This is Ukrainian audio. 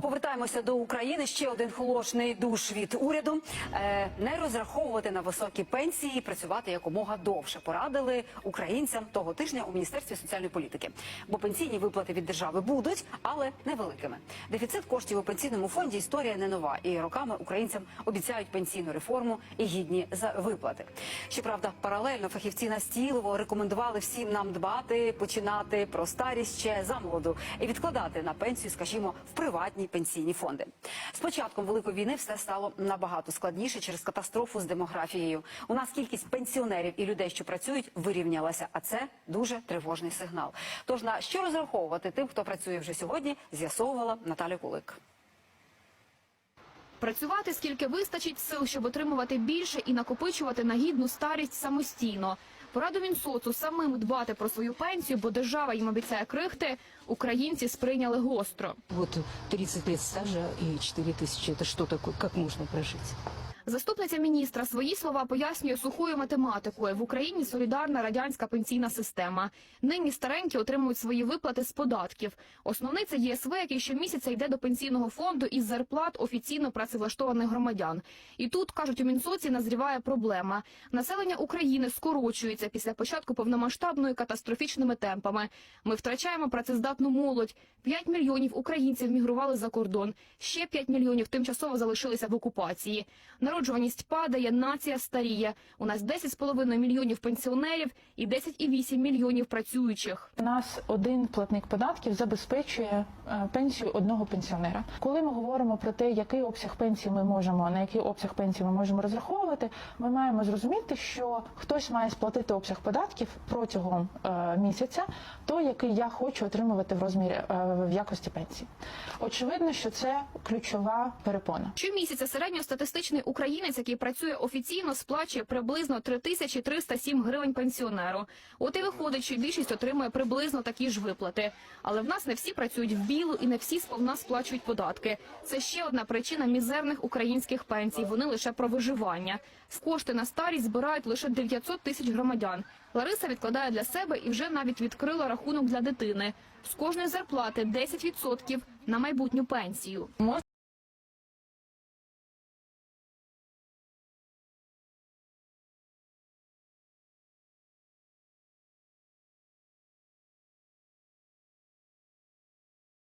повертаємося до України. Ще один холошний душ від уряду. Е, не розраховувати на високі пенсії, і працювати якомога довше. Порадили українцям того тижня у міністерстві соціальної політики. Бо пенсійні виплати від держави будуть, але невеликими. Дефіцит коштів у пенсійному фонді історія не нова. І роками українцям обіцяють пенсійну реформу і гідні за виплати. Щоправда, паралельно фахівці настійливо рекомендували всім нам дбати, починати про старість ще замолоду і відкладати на пенсію, скажімо, в приватні пенсійні фонди. З початком великої війни все стало набагато складніше через катастрофу з демографією. У нас кількість пенсіонерів і людей, що працюють, вирівнялася. А це дуже тривожний сигнал. Тож на що розраховувати тим, хто працює вже сьогодні, з'ясовувала Наталя Кулик. Працювати скільки вистачить сил, щоб отримувати більше і накопичувати на гідну старість самостійно. Пораду Мінсоцу самим дбати про свою пенсію, бо держава їм обіцяє крихти. Українці сприйняли гостро. Вот 30 лет стажа и 4 тысячи. Это что такое? Как можно прожить? Заступниця міністра свої слова пояснює сухою математикою. В Україні солідарна радянська пенсійна система. Нині старенькі отримують свої виплати з податків. Основний це ЄСВ, який щомісяця йде до пенсійного фонду із зарплат офіційно працевлаштованих громадян. І тут кажуть у Мінсоці назріває проблема. Населення України скорочується після початку повномасштабної катастрофічними темпами. Ми втрачаємо працездатну молодь. 5 мільйонів українців мігрували за кордон. Ще 5 мільйонів тимчасово залишилися в окупації. Народжуваність падає, нація старіє. У нас 10,5 мільйонів пенсіонерів і 10,8 мільйонів працюючих. У нас один платник податків забезпечує е, пенсію одного пенсіонера. Коли ми говоримо про те, який обсяг пенсії ми можемо, на який обсяг пенсії ми можемо розраховувати, ми маємо зрозуміти, що хтось має сплатити обсяг податків протягом е, місяця, той, який я хочу отримувати в розмірі е, в якості пенсії. Очевидно, що це ключова перепона. Щомісяця середньостатистичний українець, який працює офіційно, сплачує приблизно 3307 гривень пенсіонеру. От і виходить, що більшість отримує приблизно такі ж виплати. Але в нас не всі працюють в білу і не всі сповна сплачують податки. Це ще одна причина мізерних українських пенсій. Вони лише про виживання. В кошти на старість збирають лише 900 тисяч громадян. Лариса відкладає для себе і вже навіть відкрила рахунок для дитини. З кожної зарплати 10% на майбутню пенсію.